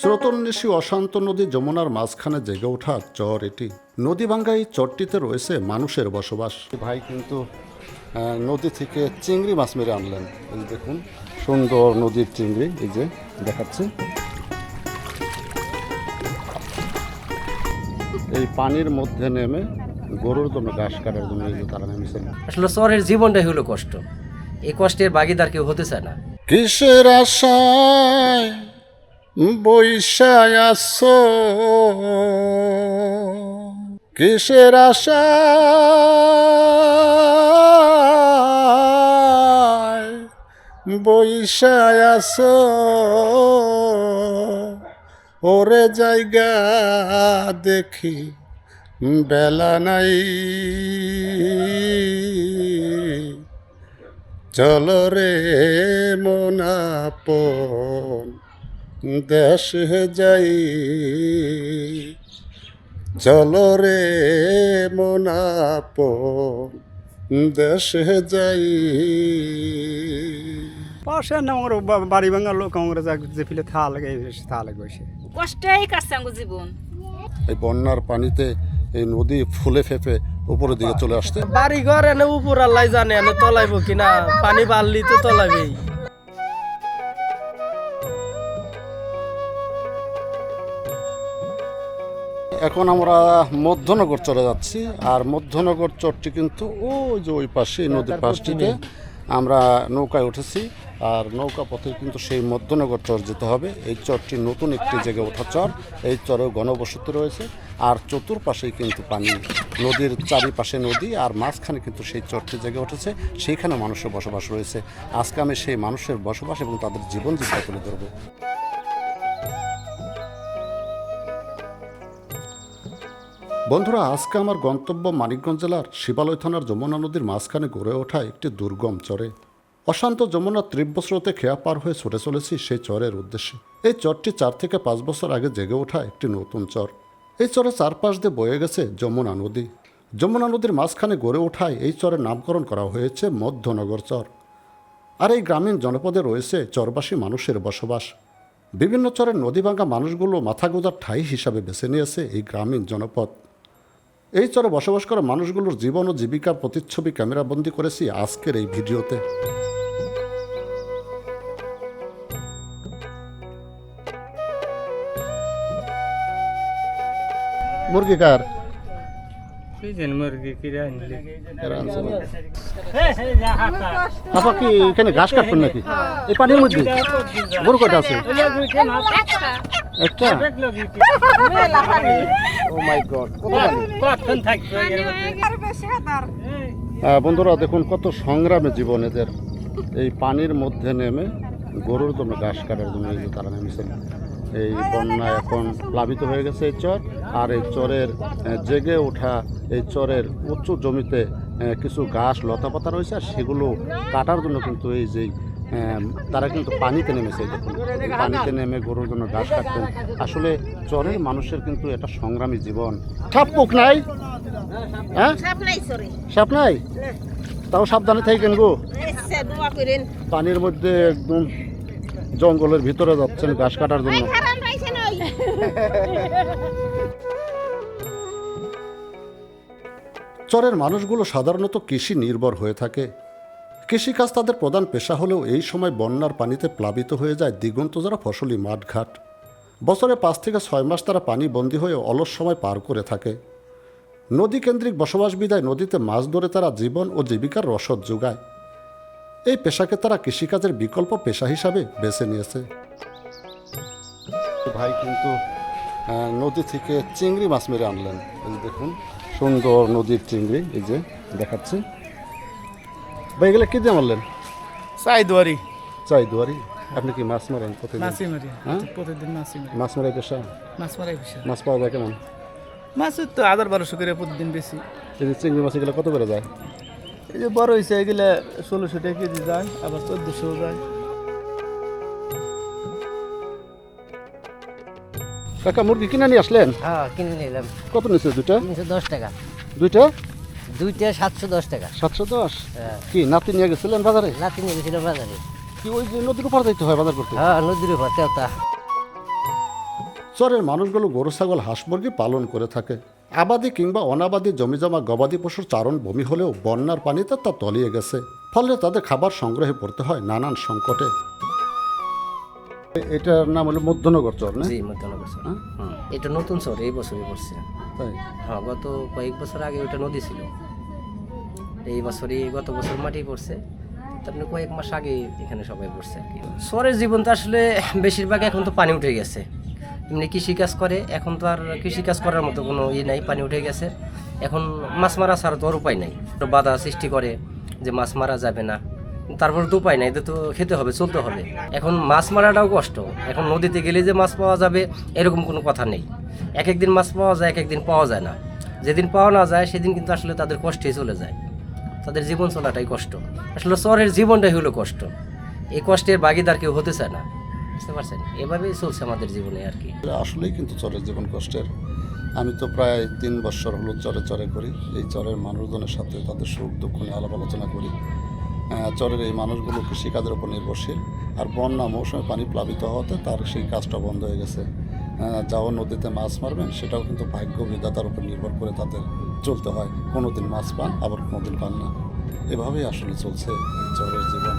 স্রোতন্বেষী অশান্ত নদী যমুনার মাঝখানে জেগে ওঠা চর এটি। নদী ভাঙ্গা এই চরটিতে রয়েছে মানুষের বসবাস। ভাই কিন্তু নদী থেকে চিংড়ি মাছ মেরে আনলেন। এই দেখুন সুন্দর নদীর চিংড়ি এই যে দেখাচ্ছে। এই পানির মধ্যে নেমে গরুর জন্য ঘাস কাটার জন্য এই যে তারা নেমেছেন। আসলে শহরের জীবনটাই হলো কষ্ট। এই কষ্টের ভাগিদার কেউ হতে চায় না। কিসের আশায় বৈশায় আসো। কিসের আশায় বৈশায় আসো। ওরে জায়গা দেখি বেলা নাই। চল রে মনাপন দেশ যাই চল রে মনাপন দেশ যাই। পাশে না আমার বাড়ি ভাঙা লোক আমার যা- যে ফিলে থা লাগে থা লাগে বসে। কষ্টেই কাটছে আমার জীবন। এই বন্যার পানিতে এই নদী ফুলে ফেপে উপরের দিকে চলে আসছে বাড়ি ঘর এনে উপর আল্লাহ জানে এনে তলাইব কিনা? পানি বাড়লি তো তলাবেই এখন আমরা মধ্যনগর চলে যাচ্ছি আর মধ্যনগর চরটি কিন্তু ওই যে ওই পাশে নদীর পাশটিতে আমরা নৌকায় উঠেছি আর নৌকা পথে কিন্তু সেই মধ্যনগর চর যেতে হবে। এই চরটি নতুন একটি জায়গায় ওঠা চর এই চরেও ঘনবসতি রয়েছে আর চতুর্পাশেই কিন্তু পানি নদীর চারিপাশে নদী আর মাঝখানে কিন্তু সেই চরটি জেগে উঠেছে সেইখানে মানুষের বসবাস রয়েছে। আজকে আমি সেই মানুষের বসবাস এবং তাদের জীবন জীবিকা তুলে ধরবো। বন্ধুরা, আজকে আমার গন্তব্য মানিকগঞ্জ জেলার শিবালয় থানার যমুনা নদীর মাঝখানে গড়ে ওঠা একটি দুর্গম চরে। অশান্ত যমুনার তীব্র স্রোতে খেয়া পার হয়ে ছুটে চলেছি সেই চরের উদ্দেশ্যে। এই চরটি চার থেকে পাঁচ বছর আগে জেগে ওঠা একটি নতুন চর। এই চরের চারপাশ দিয়ে বয়ে গেছে যমুনা নদী। যমুনা নদীর মাঝখানে গড়ে ওঠায় এই চরের নামকরণ করা হয়েছে মধ্যনগর চর। আর এই গ্রামীণ জনপদে রয়েছে চরবাসী মানুষের বসবাস। বিভিন্ন চরের নদী ভাঙা মানুষগুলো মাথা গোজার ঠাই হিসাবে বেছে নিয়েছে এই গ্রামীণ জনপদ। এই চরে বসবাস করা মানুষগুলোর জীবন ও জীবিকা প্রতিচ্ছবি ক্যামেরাবন্দি করেছি আজকের এই ভিডিওতে। মুরগি কার? আপা কি এখানে ঘাস কাটবেন নাকি? এই পানির মধ্যে? গরু কটা আছে। একটা? Oh my god? কখন থাকবে বন্ধুরা দেখুন কত সংগ্রামে জীবন এদের। এই পানির মধ্যে নেমে গরুর জন্য ঘাস কাটার জন্য এই যে তারা নেমেছেন এই বন্যা এখন প্লাবিত হয়ে গেছে এই চর আর এই চরের জেগে ওঠা এই চরের উঁচু জমিতে কিছু ঘাস লতাপাতা রয়েছে আর সেগুলো কাটার জন্য কিন্তু এই যে আহ, তারা কিন্তু পানিতে নেমেছে দেখুন। পানিতে নেমে গরুর জন্য ঘাস কাটতেন। আসলে চরের মানুষের কিন্তু এটা সংগ্রামী জীবন। সাপ পোক নাই? হ্যাঁ? সাপ নাই তাও সাবধানে থাকেন গো। পানির মধ্যে একদম জঙ্গলের ভিতরে যাচ্ছেন ঘাস কাটার জন্য। চরের মানুষগুলো সাধারণত কৃষি নির্ভর হয়ে থাকে। কৃষিকাজ তাদের প্রধান পেশা হলেও এই সময় বন্যার পানিতে প্লাবিত হয়ে যায় দিগন্ত যারা ফসলি মাঠঘাট। বছরে পাঁচ থেকে ছয় মাস তারা পানি বন্দী হয়ে অলস সময় পার করে থাকে। নদী কেন্দ্রিক বসবাস বিদায় নদীতে মাছ ধরে তারা জীবন ও জীবিকার রসদ যোগায়। এই পেশাকে তারা কৃষিকাজের বিকল্প পেশা হিসাবে বেছে নিয়েছে। ভাই কিন্তু নদী থেকে চিংড়ি মাছ মেরে আনলেন। দেখুন, সুন্দর নদীর চিংড়ি, এই যে দেখাচ্ছে। ভাই এগুলো কি দিয়ে মারলেন? চাই দুয়ারি চাই দুয়ারি আপনি কি মাছ মারেন প্রতিদিন? মাছি মারি হ্যাঁ? প্রতিদিন মাছি মারি। মাছ মারাই পেশা মাছ মারাই বিষয় মাছ পাওয়া যায় কেমন? মাছ তো হাজার বারোশো করে প্রতিদিন বেশি। এই যে চিংড়ি মাছ এগুলো কত করে যায়? এই যে বড় হয়েছে এগুলা ষোলোশো টাকা কেজি যায় আবার চোদ্দশো যায়। কাকা মুরগি কিনে নিয়ে আসলেন? হ্যাঁ কিনে নিলাম। কত নিচ্ছে দুটা তিনশো দশ টাকা। দুইটা? দুইটা সাতশো দশ টাকা। সাতশো দশ? হ্যাঁ। কি নাতি নিয়ে গেছিলেন বাজারে? লাতি নিয়ে গেছিল বাজারে। কি ওই যে নদীর উপর যাইতে হয় বাজার করতে? হ্যাঁ নদীর উপর তেওতা চরের মানুষগুলো গরু ছাগল হাঁস মুরগি পালন করে থাকে। আবাদি কিংবা অনাবাদি জমিজমা গবাদি পশুর চারণ ভূমি হলেও বন্যার পানিতে তা তলিয়ে গেছে। ফলে তাদের খাবার সংগ্রহে পড়তে হয় নানান সংকটে। এটার নাম হলো মধ্যনগর চর না? জি মধ্যনগর স্যার হ্যাঁ? এটা নতুন শহর এই বছরই পড়ছে। তাই? হ্যাঁ গত কয়েক বছর আগে ওটা নদী ছিল। এই বছরই গত বছর মাটি পড়ছে। তারপরে কয়েক মাস আগে এখানে সবাই পড়ছে আর কি। শহরের জীবন তো আসলে বেশিরভাগ এখন তো পানি উঠে গেছে। এমনি কৃষিকাজ করে এখন তো আর কৃষিকাজ করার মতো কোনো ই নাই পানি উঠে গেছে। এখন মাছ মারা ছাড়া তো আর উপায় নাই। বাধা সৃষ্টি করে যে মাছ মারা যাবে না। তারপর তো উপায় নাই তো খেতে হবে, চলতে হবে। এখন মাছ মারাটাও কষ্ট। এখন নদীতে গেলে যে মাছ পাওয়া যাবে, এরকম কোনো কথা নেই। এক একদিন মাছ পাওয়া যায়, এক একদিন পাওয়া যায় না। যেদিন পাওয়া না যায়, সেদিন কিন্তু আসলে তাদের কষ্টেই চলে যায়। তাদের জীবন চলাটাই কষ্ট। আসলে শহরের জীবনটাই হলো কষ্ট। এই কষ্টের ভাগিদার কেউ হতে চায় না। বুঝতে পারছেন? এভাবেই চলছে আমাদের জীবনে আর কি। আসলেই কিন্তু চরের জীবন কষ্টের। আমি তো প্রায় তিন বছর হলো চরে চরে করি। এই চরের মানুষজনের সাথে তাদের সুখ দুঃখ নিয়ে আলাপ আলোচনা করি। চরের এই মানুষগুলো কৃষিকাজের উপর নির্ভরশীল। আর বন্যা মৌসুমে পানি প্লাবিত হওয়াতে তার সেই কাজটা বন্ধ হয়ে গেছে। যাও নদীতে মাছ মারবেন, সেটাও কিন্তু ভাগ্য বিধাতার উপর নির্ভর করে তাদের চলতে হয়। কোনো দিন মাছ পান, আবার কোনো দিন পান না। এভাবেই আসলে চলছে চরের জীবন।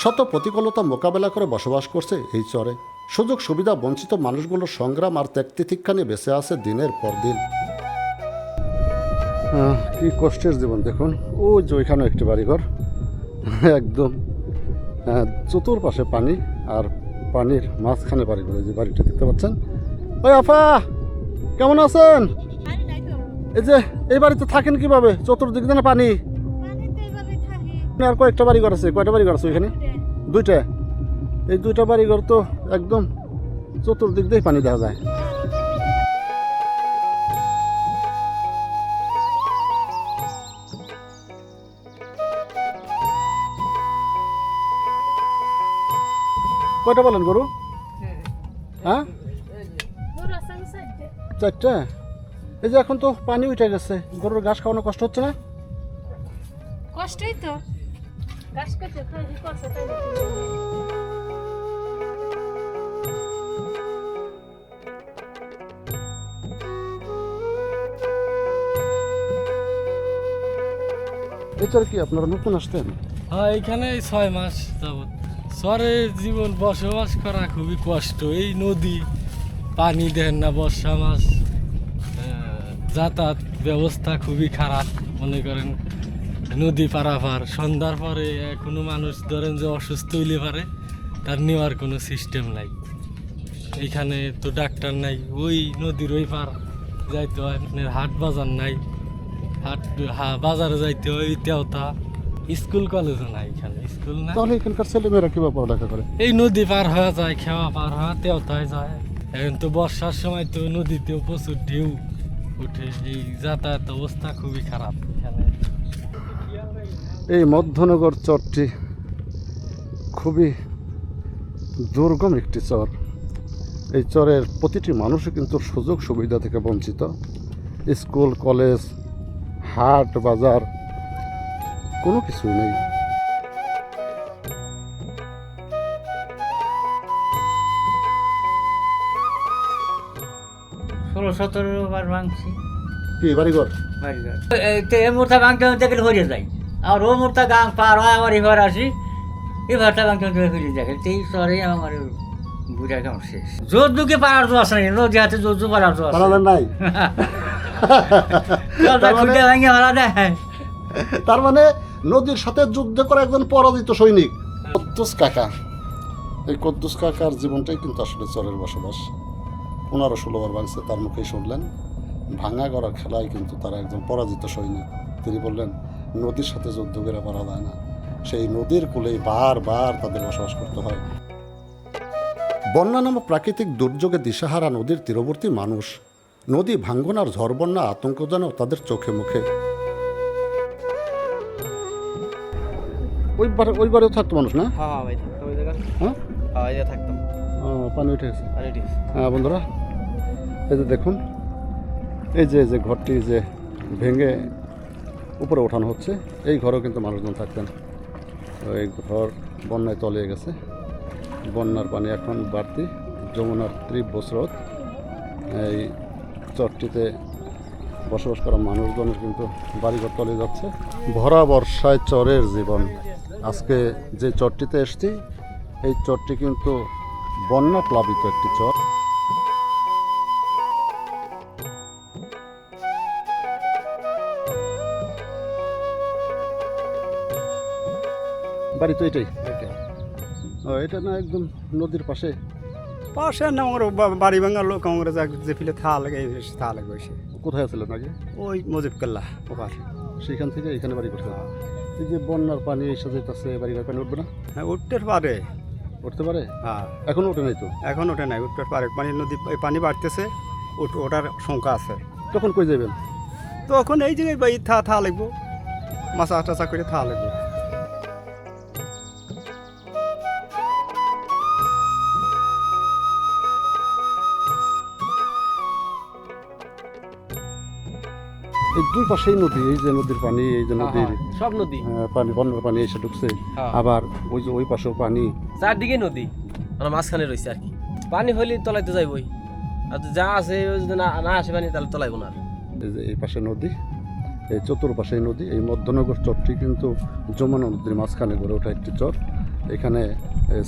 শত প্রতিকূলতা মোকাবেলা করে বসবাস করছে এই চরে। সুযোগ সুবিধা বঞ্চিত মানুষগুলোর সংগ্রাম আর ত্যাগ তিতিক্ষা নিয়ে বেঁচে আছে দিনের পর দিন। কি কষ্টের জীবন দেখুন। ও যে ওইখানে একটি বাড়িঘর। একদম আহ, চতুর্পাশে পানি আর পানির মাঝখানে বাড়িঘর যে বাড়িটা দেখতে পাচ্ছেন। ওই আফা কেমন আছেন? এই যে এই বাড়িতে থাকেন কীভাবে? চতুর্দিক দিয়ে না পানি আর কয়েকটা বাড়ি ঘর আছে কয়টা বাড়ি ঘর আছে ওইখানে? দুইটা। এই দুইটা বাড়ি ঘর তো একদম চতুর্দিক দিয়ে পানি দেখা যায়। কয়টা বলেন গরু হ্যাঁ? চারটা? এই যে এখন তো পানি উঠে গেছে। গরুর ঘাস খাওয়ানো কষ্ট হচ্ছে না? কষ্টই তো। কষ্ট এছাড়া কি আপনারা নতুন আসতেন? হ্যাঁ এখানে ছয় মাস যাবত শহরে জীবন বসবাস করা খুবই কষ্ট। এই নদী, পানি দেন না বর্ষা মাস। যাতায়াত ব্যবস্থা খুবই খারাপ, মনে করেন নদী পারাপার। সন্ধ্যার পরে কোনো মানুষ ধরেন যে অসুস্থ হইলে পারে, তার নেওয়ার কোনো সিস্টেম নাই। এখানে তো ডাক্তার নাই, ওই নদীর ওই পার যাইতে হয় হাট বাজার নাই। হাট বাজারে যাইতে হয়, তেওতা। স্কুল কলেজও নাই এখানে স্কুল না তাহলে এখানকার ছেলেমেয়েরা কীভাবে পড়ালেখা করে? এই নদী পার হয়ে যায় খেওয়া পার হওয়া তেওতায় যায়। এখন তো বর্ষার সময় তো নদীতেও প্রচুর ঢেউ উঠে এই যাতায়াত অবস্থা খুবই খারাপ এখানে। এই মধ্যনগর চরটি খুবই দুর্গম একটি চর। এই চরের প্রতিটি মানুষই কিন্তু সুযোগ সুবিধা থেকে বঞ্চিত। স্কুল কলেজ হাট বাজার কোনো কিছুই নেই। ষোলো সতেরো বার ভাঙছি। কি বাড়িঘর তো এ মোর্তা ভাঙতে ভাঙতে গেলে হয়ে যায়। আর ও মোর্তা গাং পার হয় আমার এবার আসি। এবারটা ভাঙতে ভাঙতে ফিরে দেখে এই শহরে আমার বুঝা কেমন শেষ। জোর দুকে পারার তো আসে না নদী হাতে জোর দু পারার তো আসে পালালেন নাই? তার মানে- নদীর সাথে যুদ্ধ করে একজন পরাজিত সৈনিক। কদ্দুস কাকা। এই কদ্দুস কাকার জীবনটাই কিন্তু আসলে চরের বসবাস। পনেরো ষোলোবার ভাঙছে তার মুখেই শুনলেন। ভাঙা গড়া খেলায় কিন্তু তারা একজন পরাজিত সৈনিক। তিনি বললেন, নদীর সাথে যুদ্ধ করে পারা যায় না। সেই নদীর কূলেই বারবার তাদের বসবাস করতে হয়। বন্যা নামক প্রাকৃতিক দুর্যোগে দিশাহারা নদীর তীরবর্তী মানুষ, নদী ভাঙ্গন আর ঝড় বন্যা আতঙ্ক যেন তাদের চোখে মুখে। ওই বারে ওই বারেও থাকতো মানুষ না? হ্যাঁ ভাই থাকতাম ওই জায়গায়। হ্যাঁ? হ্যাঁ জায়গায় থাকতাম ও, পানি উঠে গেছে। আর এটি হ্যাঁ বন্ধুরা এই যে দেখুন এই যে যে ঘরটি যে ভেঙে উপরে ওঠানো হচ্ছে এই ঘরেও কিন্তু মানুষজন থাকতেন। এই ঘর বন্যায় তলিয়ে গেছে। বন্যার পানি এখন বাড়তি যমুনার তীব্র স্রোত এই চরটিতে বসবাস করা মানুষজনের কিন্তু বাড়িঘর তলে যাচ্ছে। ভরা বর্ষায় চরের জীবন। আজকে যে চরটিতে এসছি এই চরটি কিন্তু বন্যা প্লাবিত একটি চর। বাড়ি তো এটাই। ও এটা না একদম নদীর পাশে? পাশে না আমার বাড়ি ভাঙা লোক আমার যে ফিলে থা লাগে থা লাগে কোথায় ছিলেন আগে ওই মজিব কাল্লা ওপার। সেইখান থেকে এখানে বাড়ি করতে এই যে বন্যার পানি এসে যেতেছে বাড়িঘর পানি উঠবে না? হ্যাঁ উঠতে পারে। উঠতে পারে? হ্যাঁ। এখন ওঠে নাই তো? এখন ওঠে নাই উঠতে পারে। পানি নদী এই পানি বাড়তেছে ওঠার ওটার শঙ্কা আছে। তখন কই যাবেন তখন এই জায়গায় বাই থা থা লাগবো। মাছা টাচা করে থা লাগবো। এই দুই পাশেই নদী এই যে নদীর পানি এই যে নদীর সব নদী? পানি বন্যার পানি এসে ঢুকছে। হ্যাঁ। আবার ওই যে ওই পাশেও পানি। চারদিকে নদী? আমরা মাঝখানে রয়েছে আর কি। পানি হলে তলাইতে যাইবই আর যা আছে ওই যদি না না আসে পানি তাহলে তলাইব না এই যে এই পাশে নদী এই চতুর্পাশে নদী এই মধ্যনগর চরটি কিন্তু যমুনা নদীর মাঝখানে গড়ে ওঠা একটি চর। এখানে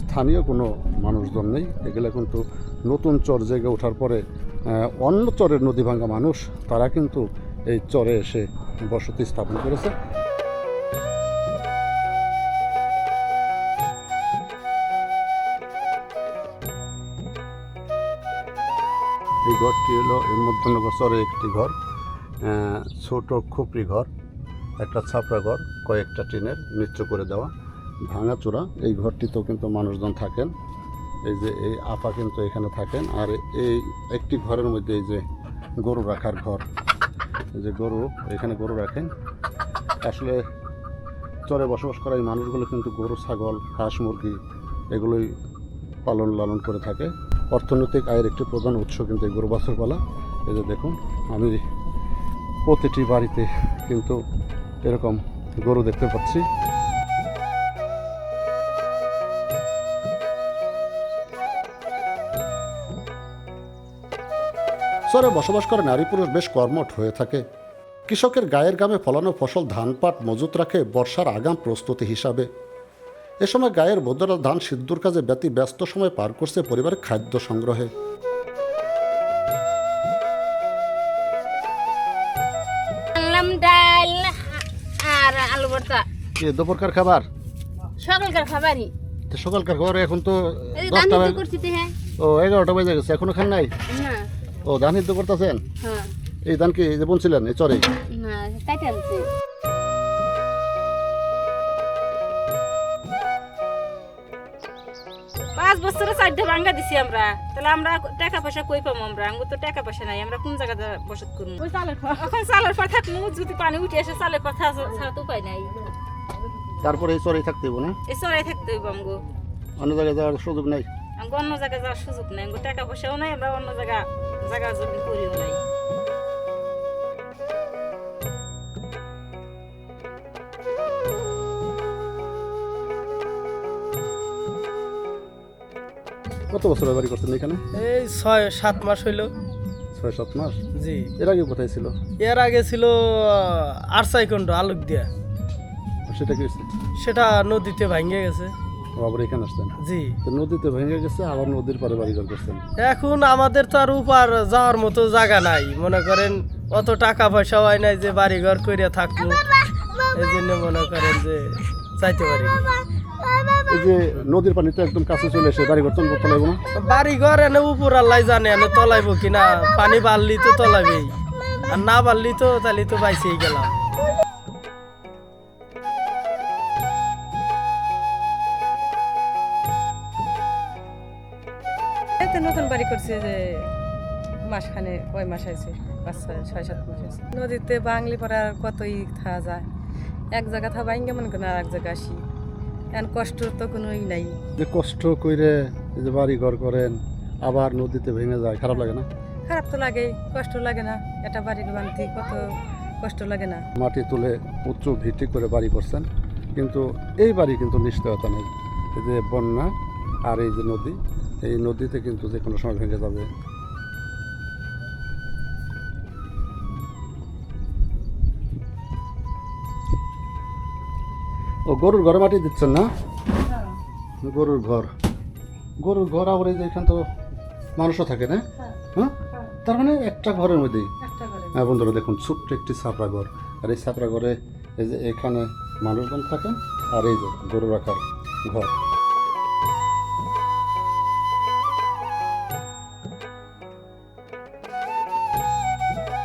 স্থানীয় কোনো মানুষজন নেই। এগুলো কিন্তু নতুন চর জেগে ওঠার পরে অন্য চরের নদী ভাঙ্গা মানুষ তারা কিন্তু এই চরে এসে বসতি স্থাপন করেছে। এই ঘরটি হলো মধ্যনগর চরে একটি ঘর ছোট খুপড়ি ঘর, একটা ছাপড়া ঘর, কয়েকটা টিনের নিচ্চ করে দেওয়া ভাঙাচোরা এই ঘরটিতেও কিন্তু মানুষজন থাকেন। এই যে এই আপা কিন্তু এখানে থাকেন। আর এই একটি ঘরের মধ্যে এই যে গরু রাখার ঘর যে গরু, এখানে গরু রাখেন। আসলে চরে বসবাস করা এই মানুষগুলো কিন্তু গরু, ছাগল, হাঁস, মুরগি এগুলোই পালন লালন করে থাকে। অর্থনৈতিক আয়ের একটি প্রধান উৎস কিন্তু এই গরু বাছুর পালা। এই যে দেখুন, আমি প্রতিটি বাড়িতে কিন্তু এরকম গরু দেখতে পাচ্ছি। শহরে বসবাস করে নারী পুরুষ বেশ কর্মঠ হয়ে থাকে। কৃষকের গায়ের গ্রামে ফলানো ফসল ধান পাট মজুত রাখে বর্ষার আগাম প্রস্তুতি হিসাবে। এ সময় গায়ের বৌদ্ধরা ধান সিদ্ধুর কাজে ব্যতি ব্যস্ত সময় পার করছে পরিবারের খাদ্য সংগ্রহে। ডাল আর আলু ভর্তা। এ দুপুরকার খাবার? সকালকার খাবারই। তো সকালকার খাবার এখন তো দশটা করছি হ্যাঁ। ও এগারোটা বেজে গেছে এখনও খান নাই? ও ধান সিদ্ধ করতেছেন? হ্যাঁ। এই ধান কি যে বলছিলেন এই চরে? পাঁচ বছরে চারটে ভাঙ্গা দিছি আমরা। তাহলে আমরা টাকা পয়সা কই পাবো আমরা? আমাকে তো টাকা পয়সা নাই আমরা কোন জায়গাতে বসত করব এখন চালের পর থাকব যদি পানি উঠে আসে চালের কথা ছাড়া তো উপায় নাই। তারপরে এই চরেই থাকতে হইব না? এই চড়াই থাকতে হইব আমগো অন্য জায়গায় যাওয়ার সুযোগ নাই? আমগো অন্য জায়গায় যাওয়ার সুযোগ নাই। আমগো টাকা পয়সাও নাই আমরা অন্য জায়গা জায়গা জমি করিও নাই কত বছর বাড়ি করছেন এখানে? এই ছয় সাত মাস হইল। ছয় সাত মাস? জি। এর আগে কোথায় ছিল? এর আগে ছিল আরসাইকন্ড আলোক দিয়া সেটা কি? সেটা নদীতে ভাঙ্গে গেছে। আবার এখানে আসতেন। জি। তো নদীতে ভেঙে গেছে আবার নদীর পারে বাড়ি ঘর করছেন। এখন আমাদের তো আর উপার যাওয়ার মতো জায়গা নাই। মনে করেন অত টাকা পয়সা হয় নাই যে বাড়ি ঘর করিয়া থাকব। এই জন্য মনে করেন যে চাইতে পারি এই যে নদীর পানি তো একদম কাছে চলে এসে বাড়ি ঘর করতে লাগবে না? বাড়ি ঘর এনে উপর আল্লাহ জানে এনে তলাইব কিনা পানি বাড়লি তো তলাবেই আর না বাড়লি তো তাহলে তো বাইসেই গেলাম। করছে যে মাসখানে কয় মাস আছে? পাঁচ ছয় ছয় সাত মাস আছে। নদীতে বাংলি পরে আর কতই থাকা যায়। এক জায়গা থা বাইঙ্গে মনে করেন আর এক জায়গা আসি। এখন কষ্ট তো কোনোই নাই। যে কষ্ট করে যে বাড়ি ঘর করেন আবার নদীতে ভেঙে যায় খারাপ লাগে না? খারাপ তো লাগেই কষ্ট লাগে না। এটা বাড়ি বানতে কত কষ্ট লাগে না। মাটি তুলে উচ্চ ভিত্তি করে বাড়ি করছেন কিন্তু এই বাড়ি কিন্তু নিশ্চয়তা নেই। যে বন্যা আর এই যে নদী এই নদীতে কিন্তু যে কোনো সময় ভেঙে যাবে। ও গরুর ঘরে মাটি দিচ্ছেন না? গরুর ঘর। গরুর ঘর আবার এই যে এখানে তো মানুষও থাকে না? হ্যাঁ। তার মানে একটা ঘরের মধ্যেই? হ্যাঁ বন্ধুরা দেখুন ছোট্ট একটি ছাপড়া ঘর। আর এই ছাপড়া ঘরে এই যে এখানে মানুষজন থাকেন আর এই যে গরু রাখার ঘর।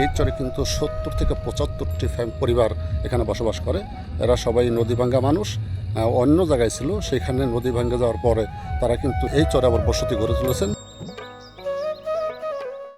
এই চরে কিন্তু সত্তর থেকে পঁচাত্তরটি পরিবার এখানে বসবাস করে। এরা সবাই নদী ভাঙ্গা মানুষ। অন্য জায়গায় ছিল, সেখানে নদী ভাঙ্গে যাওয়ার পরে তারা কিন্তু এই চরে আবার বসতি গড়ে তুলেছেন।